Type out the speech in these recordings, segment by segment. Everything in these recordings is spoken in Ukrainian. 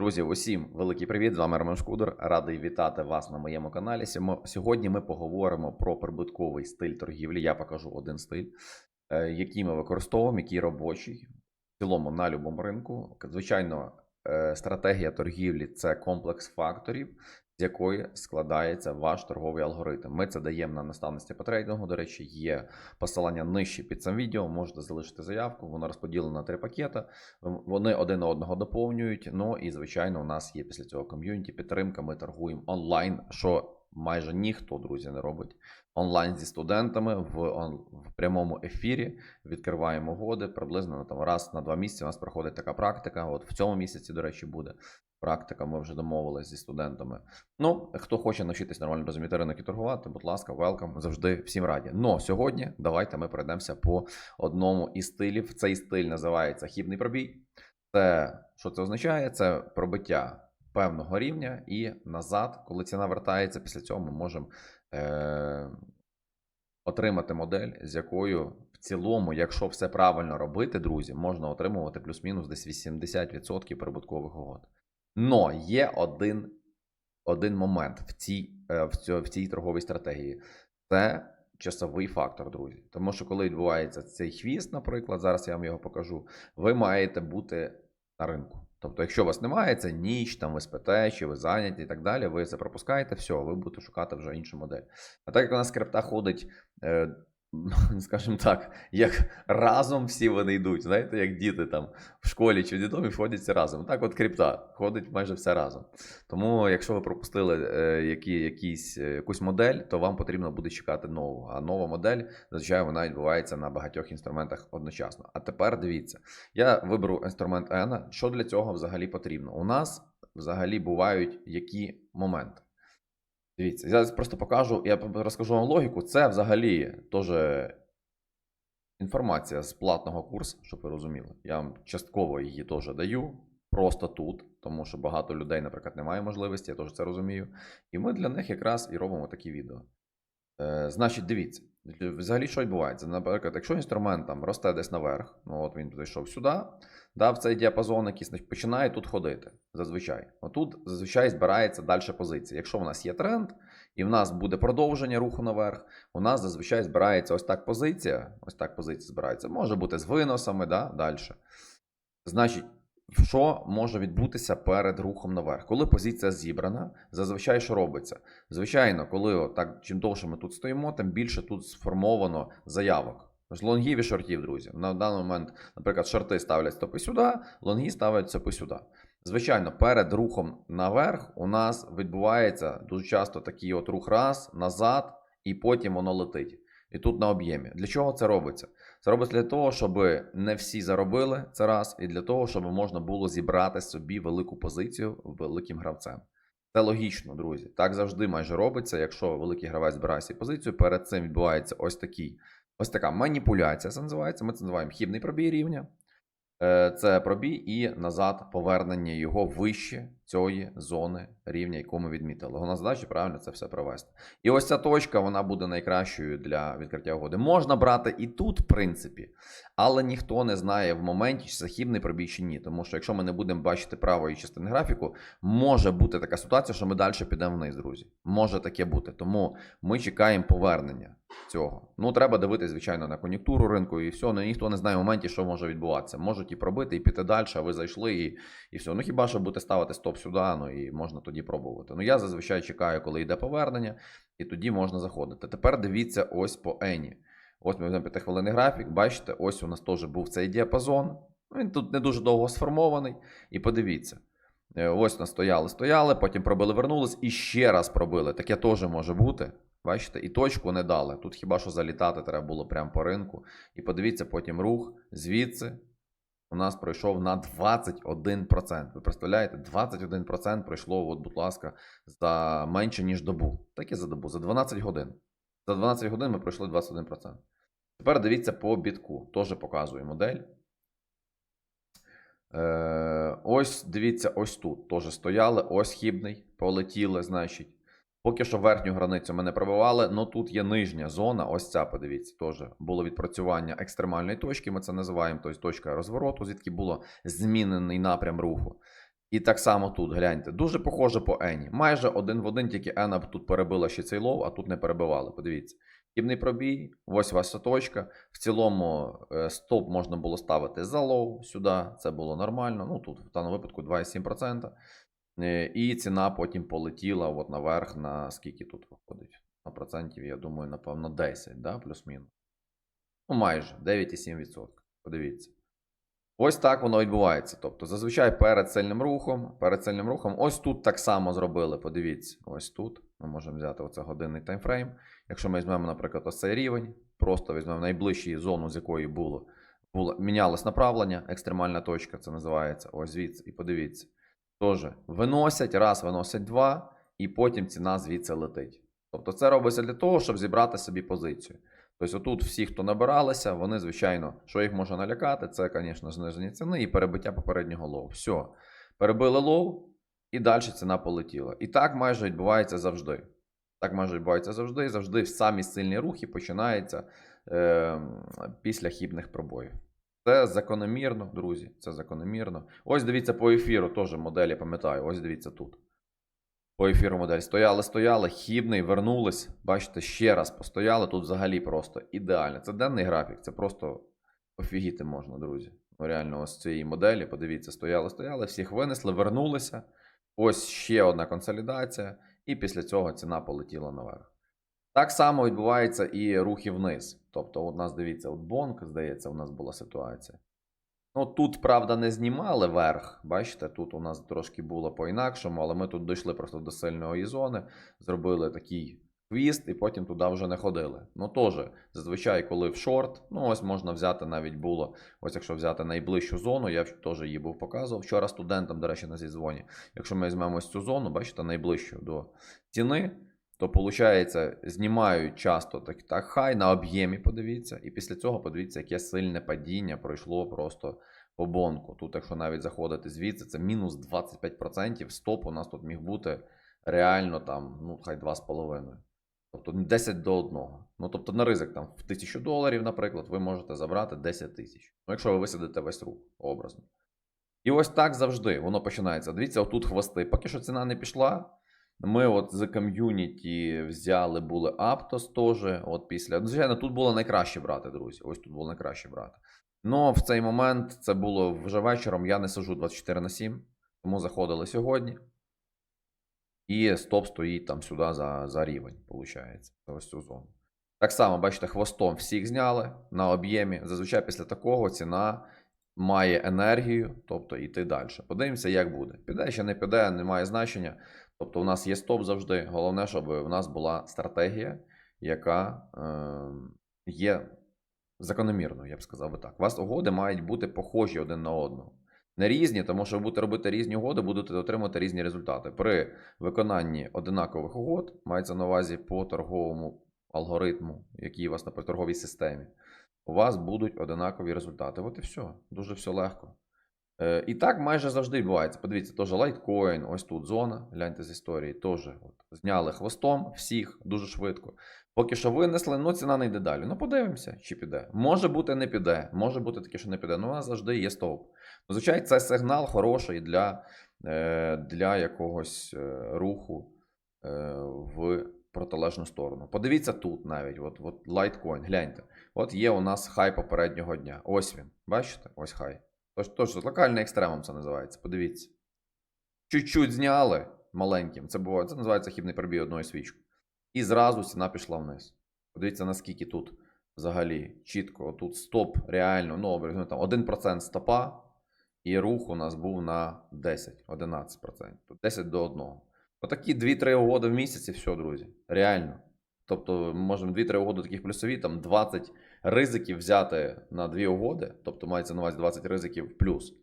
Друзі, усім великий привіт! З вами Роман Шкудер. Радий вітати вас на моєму каналі. Сьогодні ми поговоримо про прибутковий стиль торгівлі. Я покажу один стиль, е, який ми використовуємо, який робочий в цілому на будь-якому ринку. Звичайно, е, стратегія торгівлі це комплекс факторів, з якої складається ваш торговий алгоритм. Ми це даємо на наставництві по трейдингу. До речі, є посилання нижче під цим відео. Можете залишити заявку. Воно розподілено на три пакети. Вони один одного доповнюють. Ну і звичайно, у нас є після цього ком'юніті підтримка. Ми торгуємо онлайн, що майже ніхто, друзі, не робить. Онлайн зі студентами в, в прямому ефірі відкриваємо угоди. Приблизно ну, там, раз на два місяці у нас проходить така практика. От в цьому місяці, до речі, буде практика. Ми вже домовилися зі студентами. Ну, хто хоче навчитись нормально розуміти ринок і торгувати, будь ласка, велкам, завжди всім раді. Но сьогодні давайте ми пройдемося по одному із стилів. Цей стиль називається хібний пробій. Це що це означає? Це пробиття певного рівня і назад, коли ціна вертається, після цього ми можемо е- отримати модель, з якою в цілому, якщо все правильно робити, друзі, можна отримувати плюс-мінус десь 80% прибуткових угод. Но є один, один момент в цій, е, в, цьо- в цій торговій стратегії. Це часовий фактор, друзі. Тому що коли відбувається цей хвіст, наприклад, зараз я вам його покажу, ви маєте бути на ринку. Тобто, якщо у вас немає, це ніч, там ви спите, чи ви зайняті і так далі, ви це пропускаєте, все, ви будете шукати вже іншу модель. А так як у нас крипта ходить, е, скажімо так, як разом всі вони йдуть, знаєте, як діти там в школі чи в дідомі входять всі разом. Так от крипта ходить майже все разом. Тому, якщо ви пропустили е, які, якісь, е, якусь модель, то вам потрібно буде чекати нову. А нова модель, зазвичай, вона відбувається на багатьох інструментах одночасно. А тепер дивіться, я виберу інструмент ENA. Що для цього взагалі потрібно? У нас взагалі бувають які моменти. Дивіться, я просто покажу, я розкажу вам логіку. Це взагалі теж інформація з платного курсу, щоб ви розуміли. Я вам частково її теж даю, просто тут, тому що багато людей, наприклад, немає можливості, я теж це розумію. І ми для них якраз і робимо такі відео. Е, значить, дивіться, взагалі що відбувається? Наприклад, якщо інструмент там росте десь наверх, ну от він зайшов сюди, да, в цей діапазон якийсь починає тут ходити. Зазвичай. Отут зазвичай збирається далі позиція. Якщо в нас є тренд, і в нас буде продовження руху наверх, у нас зазвичай збирається ось так позиція. Ось так позиція збирається. Може бути з виносами, да, далі. Значить, що може відбутися перед рухом наверх? Коли позиція зібрана, зазвичай що робиться? Звичайно, коли так, чим довше ми тут стоїмо, тим більше тут сформовано заявок. З лонгів і шортів, друзі. На даний момент, наприклад, шорти ставлять стопи сюди, лонги ставлять стопи сюди. Звичайно, перед рухом наверх у нас відбувається дуже часто такий от рух раз, назад, і потім воно летить. І тут на об'ємі. Для чого це робиться? Це робиться для того, щоб не всі заробили це раз, і для того, щоб можна було зібрати собі велику позицію великим гравцем. Це логічно, друзі. Так завжди майже робиться. Якщо великий гравець збирає свою позицію, перед цим відбувається ось такий, ось така маніпуляція. Це називається. Ми це називаємо хібний пробій рівня. Е, Це пробій і назад повернення його вище цієї зони рівня, яку ми відмітили. Головна задача правильно це все провести. І ось ця точка вона буде найкращою для відкриття угоди. Можна брати і тут, в принципі, але ніхто не знає в моменті, чи це хібний пробій чи ні. Тому що якщо ми не будемо бачити правої частини графіку, може бути така ситуація, що ми далі підемо вниз, друзі. Може таке бути. Тому ми чекаємо повернення цього. Ну, треба дивитися, звичайно, на кон'юнктуру ринку і все. Ну ніхто не знає в моменті, що може відбуватися. Можуть і пробити, і піти далі, а ви зайшли, і, і все. Ну хіба що будете ставити стоп сюди, ну і можна тоді пробувати. Ну я зазвичай чекаю, коли йде повернення, і тоді можна заходити. Тепер дивіться ось по Ені. Ось ми візьмемо 5 хвилинний графік. Бачите, ось у нас теж був цей діапазон. Ну, Він тут не дуже довго сформований. І подивіться. Е, Ось у нас стояли, стояли, потім пробили, вернулись і ще раз пробили. Таке теж може бути. Бачите, і точку не дали. Тут хіба що залітати треба було прямо по ринку. І подивіться, потім рух звідси у нас пройшов на 21%. Ви представляєте, 21% пройшло, от, будь ласка, за менше, ніж добу. Так і за добу, за 12 годин. За 12 годин ми пройшли 21%. Тепер дивіться по бітку. Теж показую модель. Е, ось дивіться, ось тут. Теж стояли, ось хібний, полетіли, значить. Поки що верхню границю ми не пробивали, але тут є нижня зона. Ось ця, подивіться, теж було відпрацювання екстремальної точки. Ми це називаємо, тобто точка розвороту, звідки було змінений напрям руху. І так само тут, гляньте, дуже похоже по Ені. Майже один в один, тільки Ена тут перебила ще цей лов, а тут не перебивали. Подивіться. Хібний пробій, ось ваша точка. В цілому е, стоп можна було ставити за лоу сюди, це було нормально. Ну тут в даному випадку 2,7%. Е, І ціна потім полетіла от наверх на скільки тут виходить? На процентів, я думаю, напевно, 10, да? плюс-мінус. Ну, майже 9,7%. Подивіться. Ось так воно відбувається. Тобто, зазвичай перед сильним рухом, перед сильним рухом, ось тут так само зробили. Подивіться, ось тут. Ми можемо взяти оце годинний таймфрейм. Якщо ми візьмемо, наприклад, ось цей рівень, просто візьмемо найближчу зону, з якої було, було мінялось направлення, екстремальна точка, це називається. Ось звідси, і подивіться. Тож, виносять, раз, виносять два, і потім ціна звідси летить. Тобто це робиться для того, щоб зібрати собі позицію. Тобто, отут всі, хто набиралися, вони, звичайно, що їх може налякати, це, звісно, зниження ціни і перебиття попереднього лоу. Все. Перебили лоу, і далі ціна полетіла. І так майже відбувається завжди. Так майже відбувається завжди. Завжди самі сильні рухи починаються е, після хібних пробоїв. Це закономірно, друзі. Це закономірно. Ось дивіться по ефіру, теж модель, я пам'ятаю. Ось дивіться тут. По ефіру модель. Стояли, стояли, хібний, вернулись. Бачите, ще раз постояли. Тут взагалі просто ідеально. Це денний графік, це просто офігіти можна, друзі. Ну, реально, ось цієї моделі, подивіться, стояли, стояли, всіх винесли, вернулися. Ось ще одна консолідація, і після цього ціна полетіла наверх. Так само відбувається і рухи вниз. Тобто, у нас дивіться, от бонк, здається, у нас була ситуація. Ну, тут, правда, не знімали верх. Бачите, тут у нас трошки було по-інакшому, але ми тут дійшли просто до сильної зони, зробили такий хвіст, і потім туди вже не ходили. Ну, теж, зазвичай, коли в шорт, ну ось можна взяти навіть було, ось якщо взяти найближчу зону, я теж її був показував. Вчора студентам, до речі, на зізвоні. Якщо ми візьмемо ось цю зону, бачите, найближчу до ціни, то виходить, знімають часто так, так хай на об'ємі, подивіться, і після цього подивіться, яке сильне падіння пройшло просто по бонку. Тут, якщо навіть заходити звідси, це мінус 25%. Стоп у нас тут міг бути реально там, ну, хай 2,5. Тобто 10 до 1. Ну, тобто на ризик там в 1000 доларів, наприклад, ви можете забрати 10 тисяч. Ну, якщо ви висадите весь рух образно. І ось так завжди воно починається. Дивіться, отут хвости. Поки що ціна не пішла. Ми от з ком'юніті взяли були Aptos теж. От після. Ну, звичайно, тут було найкраще брати, друзі. Ось тут було найкраще брати. Ну, в цей момент це було вже вечором. Я не сижу 24 на 7, тому заходили сьогодні. І стоп стоїть там сюди за, за рівень, виходить, за ось цю зону. Так само, бачите, хвостом всіх зняли на об'ємі. Зазвичай після такого ціна має енергію, тобто йти далі. Подивимося, як буде. Піде чи не піде, не має значення. Тобто, у нас є стоп завжди. Головне, щоб у нас була стратегія, яка е, є закономірною, я б сказав би так. У вас угоди мають бути похожі один на одного. Не різні, тому що ви будете робити різні угоди, будете отримати різні результати. При виконанні одинакових угод, мається на увазі по торговому алгоритму, який у вас на торговій системі, у вас будуть одинакові результати. От і все. Дуже все легко. Е, І так майже завжди відбувається. Подивіться, теж лайткоін, ось тут зона, гляньте з історії, теж от, зняли хвостом всіх дуже швидко. Поки що винесли, ну ціна не йде далі. Ну, подивимося, чи піде. Може бути, не піде. Може бути таке, що не піде. Ну, у нас завжди є стовп. Звичайно, це сигнал хороший для, е, для якогось е, руху в протилежну сторону. Подивіться тут навіть, от, от Litecoin, гляньте. От є у нас хай попереднього дня. Ось він. Бачите? Ось хай. Тож, тож локальний екстремум це називається. Подивіться. Чуть-чуть зняли маленьким. Це буває, це називається хібний пробій одної свічки. І зразу ціна пішла вниз. Подивіться, наскільки тут взагалі чітко. Тут стоп реально, ну, там 1% стопа, і рух у нас був на 10-11%. 10 до 1. Отакі 2-3 угоди в місяць і все, друзі. Реально. Тобто, можемо 2-3 угоди таких плюсові, там 20 ризиків взяти на 2 угоди, тобто мається на увазі 20 ризиків плюс.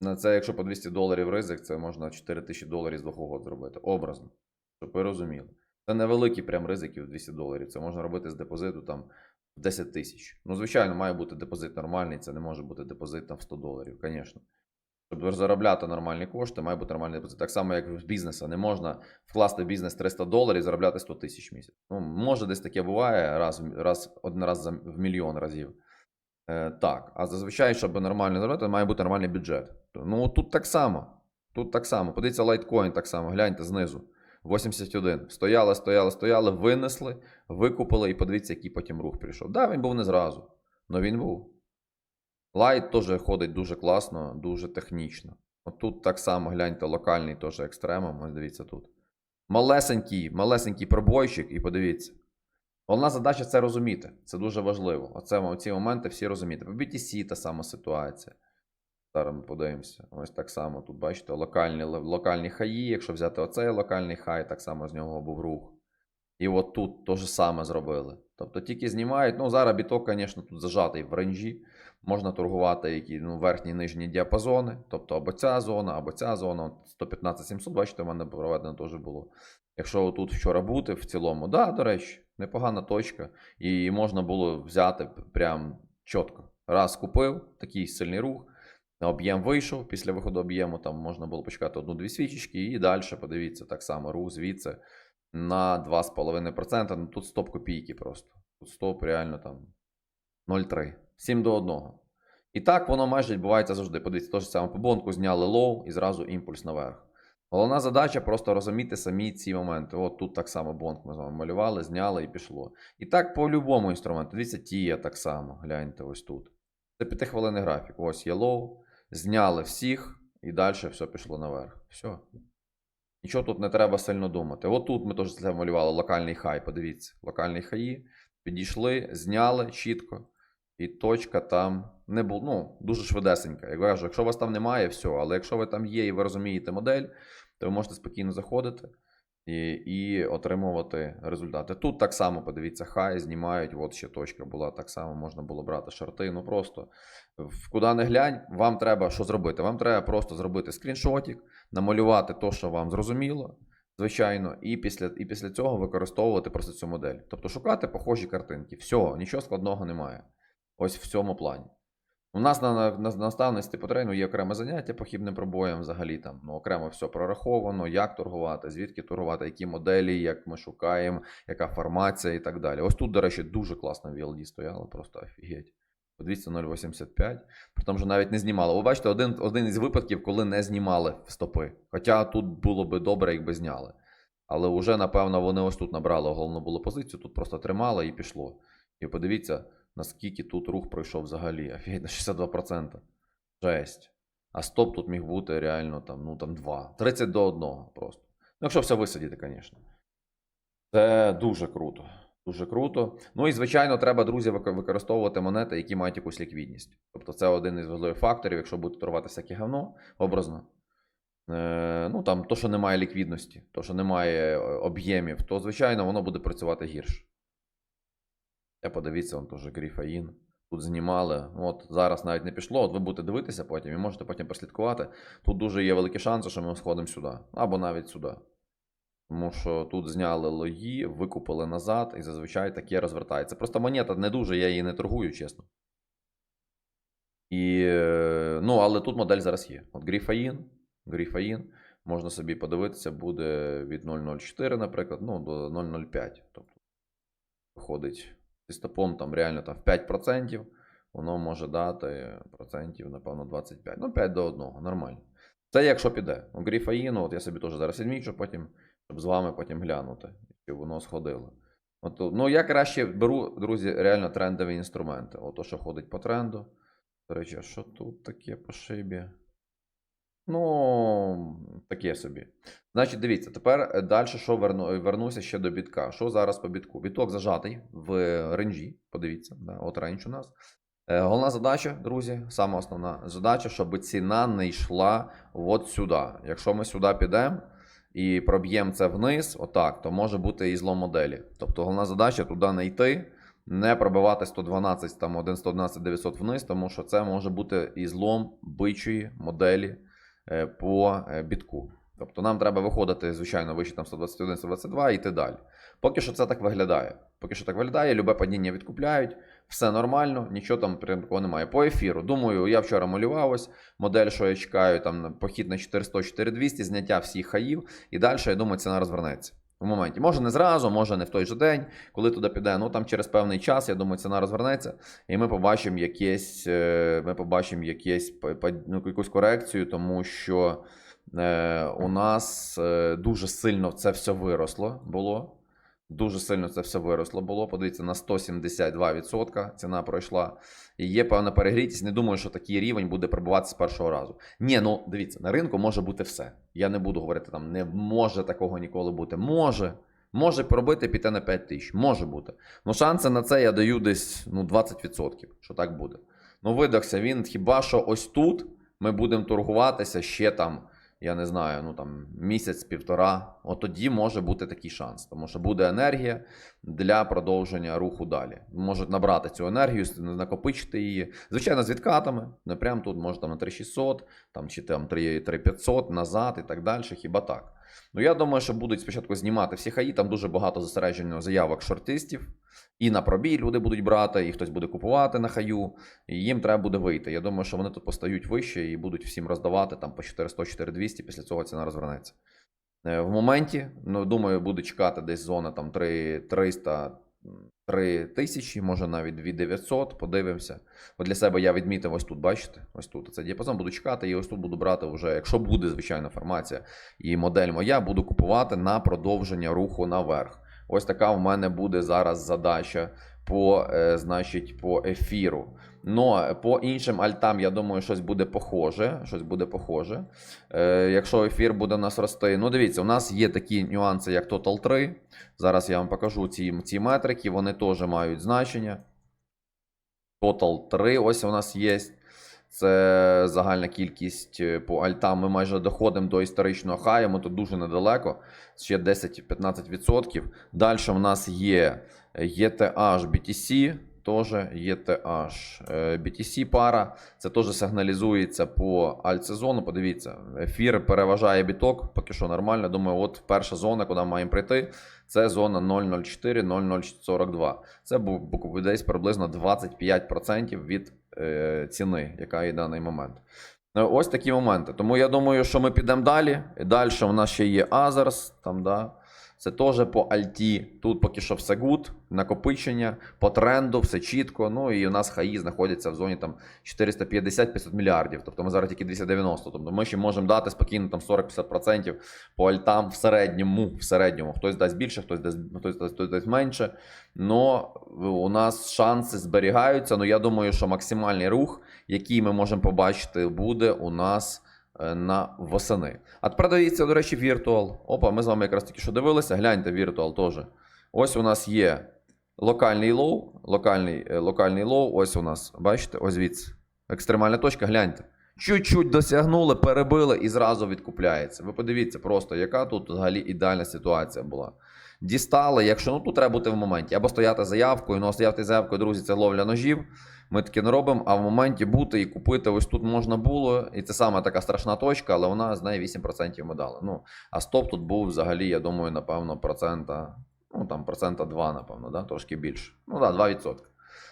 На це, якщо по 200 доларів ризик, це можна 4 тисячі доларів з двох угод зробити. Образно. Щоб ви розуміли. Це невеликі прям ризики в 200 доларів. Це можна робити з депозиту там в 10 тисяч. Ну, звичайно, має бути депозит нормальний, це не може бути депозит там в 100 доларів, звісно. Щоб заробляти нормальні кошти, має бути нормальний депозит. Так само, як в бізнесу. Не можна вкласти в бізнес 300 доларів і заробляти 100 тисяч місяць. Ну, може, десь таке буває раз, раз, один раз в мільйон разів. Е, так, а зазвичай, щоб нормально заробити, має бути нормальний бюджет. Ну тут так само. Тут так само. Подивіться, лайткоін так само. Гляньте знизу. 81. Стояли, стояли, стояли, винесли, викупили і подивіться, який потім рух прийшов. Да, він був не зразу, але він був. Лайт теж ходить дуже класно, дуже технічно. От тут так само гляньте, локальний теж екстремум. Ось дивіться тут. Малесенький, малесенький пробойчик, і подивіться. Головна задача це розуміти. Це дуже важливо. Оце оці моменти всі розуміти. По BTC та сама ситуація. Зараз ми подивимося. Ось так само тут, бачите, локальні, локальні хаї. Якщо взяти оцей локальний хай, так само з нього був рух. І от тут те ж саме зробили. Тобто тільки знімають. Ну, зараз біток, звісно, тут зажатий в ренжі. Можна торгувати які ну, верхні нижні діапазони. Тобто або ця зона, або ця зона. От 115-700, бачите, в мене проведено теж було. Якщо тут вчора бути в цілому, да, до речі, непогана точка. І можна було взяти прям чітко. Раз купив, такий сильний рух. Об'єм вийшов. Після виходу об'єму там можна було почекати одну-дві свічечки, і далі подивіться, так само рух звідси на 2,5%. Ну тут стоп копійки просто. Тут стоп реально там 0,3. 7 до 1. І так воно майже відбувається завжди. Подивіться, теж саме по бонку зняли лоу і зразу імпульс наверх. Головна задача просто розуміти самі ці моменти. От тут так само бонк ми з вами малювали, зняли і пішло. І так по любому інструменту. Дивіться, тія так само. Гляньте ось тут. Це 5 хвилинний графік. Ось є лоу. Зняли всіх, і далі все пішло наверх. Все. Нічого тут не треба сильно думати. От тут ми теж це малювали локальний хай. Подивіться, локальний хаї. Підійшли, зняли чітко. І точка там не була. Ну, дуже швидесенька. Я кажу, якщо вас там немає, все. Але якщо ви там є і ви розумієте модель, то ви можете спокійно заходити і, і отримувати результати. Тут так само, подивіться, хай знімають. От ще точка була, так само можна було брати шарти. Ну просто куди не глянь, вам треба що зробити? Вам треба просто зробити скріншотик, намалювати те, що вам зрозуміло. Звичайно, і після, і після цього використовувати просто цю модель. Тобто шукати похожі картинки. Все, нічого складного немає. Ось в цьому плані. У нас на, на, на наставництві по трейну є окреме заняття по хібним пробоям взагалі там. Ну, окремо все прораховано, як торгувати, звідки торгувати, які моделі, як ми шукаємо, яка формація і так далі. Ось тут, до речі, дуже класно VLD стояло, просто офігеть. Подивіться 0,85. При тому, що навіть не знімали. Ви бачите, один, один із випадків, коли не знімали стопи. Хоча тут було би добре, якби зняли. Але вже, напевно, вони ось тут набрали головну було позицію, тут просто тримали і пішло. І подивіться, наскільки тут рух пройшов взагалі. Офігеть, на 62%. Жесть. А стоп тут міг бути реально там, ну там 2. 30 до 1 просто. Ну, якщо все висадити, звісно. Це дуже круто. Дуже круто. Ну і, звичайно, треба, друзі, використовувати монети, які мають якусь ліквідність. Тобто це один із важливих факторів, якщо будете торгувати всяке говно, образно. Е, ну там то, що немає ліквідності, то, що немає е, об'ємів, то, звичайно, воно буде працювати гірше. Я подивіться, он теж Гріфаїн. Тут знімали. От зараз навіть не пішло. От ви будете дивитися потім і можете потім прослідкувати. Тут дуже є великі шанси, що ми сходимо сюди. Або навіть сюди. Тому що тут зняли лої, викупили назад, і зазвичай таке розвертається. Просто монета не дуже, я її не торгую, чесно. І, ну, але тут модель зараз є. От Гріфаїн, Гріфаїн, можна собі подивитися, буде від 0,04, наприклад, ну, до 0,05. Тобто виходить зі стопом там реально там в 5%, воно може дати процентів, напевно, 25. Ну, 5 до 1, нормально. Це якщо піде. У Гріфаїну, от я собі теж зараз відмічу потім, щоб з вами потім глянути, чи воно сходило. От, ну, я краще беру, друзі, реально трендові інструменти. Ото, що ходить по тренду. До речі, що тут таке по шибі? Ну, таке собі. Значить, дивіться, тепер далі, що верну, вернуся ще до бітка. Що зараз по бітку? Біток зажатий в ренжі. Подивіться, да, от рейндж у нас. Е, Головна задача, друзі, саме основна задача, щоб ціна не йшла от сюди. Якщо ми сюди підемо і проб'ємо це вниз, отак, то може бути і злом моделі. Тобто головна задача туди не йти, не пробивати 112, там 1, 111, 900 вниз, тому що це може бути і злом бичої моделі е, по е, бітку. Тобто нам треба виходити, звичайно, вище там 121, 122 і йти далі. Поки що це так виглядає. Поки що так виглядає, любе падіння відкупляють, все нормально, нічого там прям такого немає. По ефіру. Думаю, я вчора малював ось модель, що я чекаю, там похід на 400, 4200, зняття всіх хаїв, і далі, я думаю, ціна розвернеться. В моменті. Може не зразу, може не в той же день, коли туди піде. Ну там через певний час, я думаю, ціна розвернеться, і ми побачимо якесь, е, ми побачимо якесь, ну, якусь корекцію, тому що е, у нас е, дуже сильно це все виросло було. Дуже сильно це все виросло було. Подивіться, на 172% ціна пройшла. І є певна перегрітість. Не думаю, що такий рівень буде пробувати з першого разу. Ні, ну дивіться, на ринку може бути все. Я не буду говорити там, не може такого ніколи бути. Може. Може пробити піти на 5 тисяч. Може бути. Ну, шанси на це я даю десь ну, 20%, що так буде. Ну, видохся він хіба що ось тут ми будемо торгуватися ще там, я не знаю, ну там місяць-півтора. От тоді може бути такий шанс, тому що буде енергія для продовження руху далі. Можуть набрати цю енергію, накопичити її. Звичайно, з відкатами. Не прямо тут може там на 3600, там чи там 3 3500 назад і так далі. Хіба так? Ну я думаю, що будуть спочатку знімати всі хаї. Там дуже багато зосереджено заявок шортистів. І на пробій люди будуть брати, і хтось буде купувати на хаю, і їм треба буде вийти. Я думаю, що вони тут постають вище і будуть всім роздавати там по 400 4200 після цього ціна розвернеться. Е, В моменті, ну, думаю, буде чекати десь зона там 3 300, 3 тисячі, може навіть 2900, подивимося. От для себе я відмітив ось тут, бачите? Ось тут. Це діапазон буду чекати, і ось тут буду брати вже, якщо буде звичайна формація і модель моя, буду купувати на продовження руху наверх. Ось така в мене буде зараз задача по, е, значить, по ефіру. Но по іншим альтам, я думаю, щось буде похоже. Щось буде похоже. Е, якщо ефір буде нас рости. Ну, дивіться, у нас є такі нюанси, як Total 3. Зараз я вам покажу ці, ці метрики, вони теж мають значення. Total 3, ось у нас є. Це загальна кількість е, по альтам. Ми майже доходимо до історичного хаю, ми тут дуже недалеко, ще 10-15%. Далі в нас є ETH BTC, теж ETH е, BTC пара. Це теж сигналізується по альтсезону. Подивіться, ефір переважає біток, поки що нормально. Думаю, от перша зона, куди маємо прийти, це зона 004-0042. Це був був десь приблизно 25% від е, ціни, яка є в даний момент. Е, Ось такі моменти. Тому я думаю, що ми підемо далі. Далі у нас ще є Азерс, там, да. Це теж по Альті. Тут поки що все гуд, накопичення, по тренду, все чітко. Ну і у нас хаї знаходяться в зоні там 450-500 мільярдів. Тобто ми зараз тільки 290. Тобто ми ще можемо дати спокійно там 40-50% по альтам в середньому. В середньому. Хтось дасть більше, хтось дасть, хтось дасть, хтось дасть менше. Но у нас шанси зберігаються. Ну я думаю, що максимальний рух, який ми можемо побачити, буде у нас на восени. А тепер дивіться, до речі, Virtual. Опа, ми з вами якраз таки що дивилися. Гляньте, Virtual теж. Ось у нас є локальний лоу, локальний, е, локальний лоу. Ось у нас, бачите, ось звідси. Екстремальна точка, гляньте. Чуть-чуть досягнули, перебили і зразу відкупляється. Ви подивіться просто, яка тут взагалі ідеальна ситуація була. Дістали, якщо ну тут треба бути в моменті, або стояти заявкою, ну а стояти заявкою, друзі, це ловля ножів. Ми таке не робимо, а в моменті бути і купити ось тут можна було. І це саме така страшна точка, але вона з неї 8% ми дали. Ну, а стоп тут був взагалі, я думаю, напевно, процента, ну там процента 2, напевно, да? трошки більше. Ну так, да, 2%.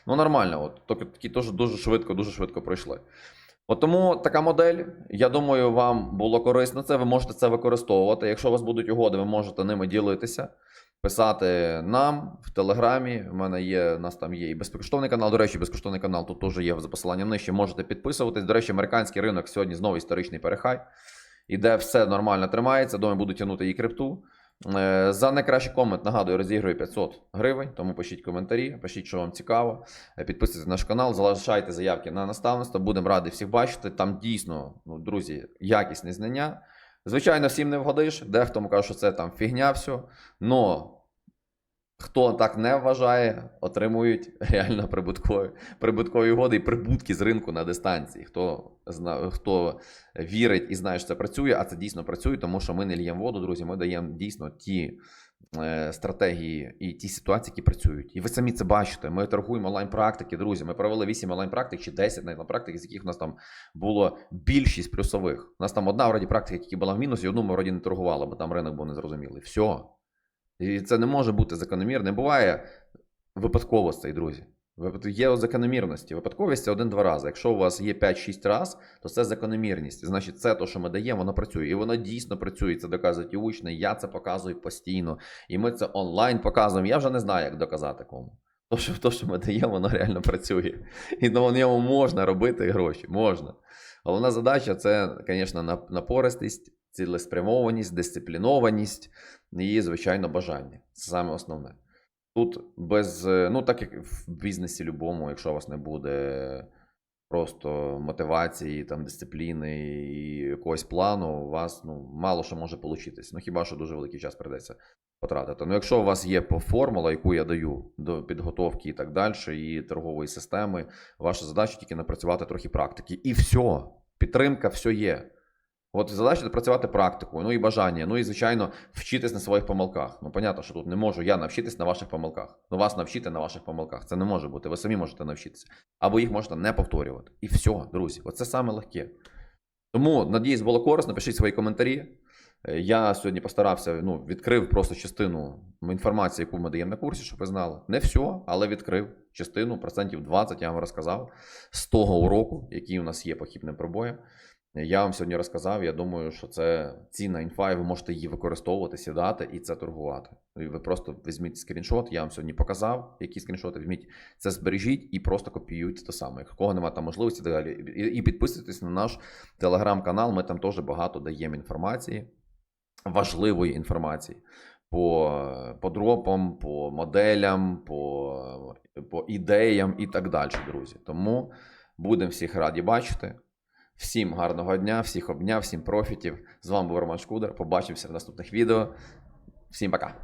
Ну, нормально, от такі теж дуже швидко, дуже швидко пройшли. От тому така модель, я думаю, вам було корисно це. Ви можете це використовувати. Якщо у вас будуть угоди, ви можете ними ділитися, писати нам в Телеграмі. У мене є, у нас там є і безкоштовний канал. До речі, безкоштовний канал тут теж є за посиланням нижче. Можете підписуватись. До речі, американський ринок сьогодні знову історичний перехай. Іде все нормально тримається. Думаю, буду тягнути і крипту. Е, За найкращий комент, нагадую, розіграю 500 гривень, тому пишіть коментарі, пишіть, що вам цікаво. Е, Підписуйтесь на наш канал, залишайте заявки на наставництво. Будемо раді всіх бачити. Там дійсно, ну, друзі, якісні знання. Звичайно, всім не вгодиш. Дехто каже, що це там фігня все. Но хто так не вважає, отримують реально прибуткові, прибуткові угоди і прибутки з ринку на дистанції. Хто, зна, хто вірить і знає, що це працює, а це дійсно працює, тому що ми не л'ємо воду, друзі. Ми даємо дійсно ті стратегії і ті ситуації, які працюють. І ви самі це бачите. Ми торгуємо онлайн-практики, друзі. Ми провели 8 онлайн-практик чи 10 онлайн-практик, з яких у нас там було більшість плюсових. У нас там одна вроді практика, яка була в мінусі, одну ми вроді не торгували, бо там ринок був незрозумілий. Все. І це не може бути закономірно. Не буває випадковостей, друзі. Є закономірності. Випадковість це один-два рази. Якщо у вас є 5-6 разів, то це закономірність. Значить, це те, що ми даємо, воно працює. І воно дійсно працює. Це доказують і учні. Я це показую постійно. І ми це онлайн показуємо. Я вже не знаю, як доказати кому. То, що, то, що ми даємо, воно реально працює. І на ньому можна робити гроші. Можна. Головна задача це, звісно, нап- напористість, цілеспрямованість, дисциплінованість і, звичайно, бажання. Це саме основне. Тут без, е, ну так як в бізнесі любому, якщо у вас не буде просто мотивації, там, дисципліни і якогось плану, у вас ну, мало що може получитись. Ну хіба що дуже великий час придеться потратити. Ну, якщо у вас є формула, яку я даю до підготовки і так далі, і торгової системи, ваша задача тільки напрацювати трохи практики. І все. Підтримка, все є. От задача працювати практикою, ну і бажання, ну і, звичайно, вчитись на своїх помилках. Ну, понятно, що тут не можу я навчитись на ваших помилках. Ну, вас навчити на ваших помилках. Це не може бути. Ви самі можете навчитися. Або їх можете не повторювати. І все, друзі, оце саме легке. Тому, надіюсь, було корисно. Пишіть свої коментарі. Е, Я сьогодні постарався, ну, відкрив просто частину інформації, яку ми даємо на курсі, щоб ви знали. Не все, але відкрив частину, процентів 20, я вам розказав, з того уроку, який у нас є по хібним пробоям. Я вам сьогодні розказав. Я думаю, що це цінна інфа, і ви можете її використовувати, сідати і це торгувати. І ви просто візьміть скріншот. Я вам сьогодні показав, які скріншоти візьміть. Це збережіть і просто копіюйте те саме. У кого немає там можливості, далі. І підписуйтесь на наш телеграм-канал. Ми там теж багато даємо інформації, важливої інформації. По, по дропам, по моделям, по, по ідеям і так далі, друзі. Тому будемо всіх раді бачити. Всім гарного дня, всіх обняв, всім профітів. З вами був Роман Шкудер. Побачимося в наступних відео. Всім пока.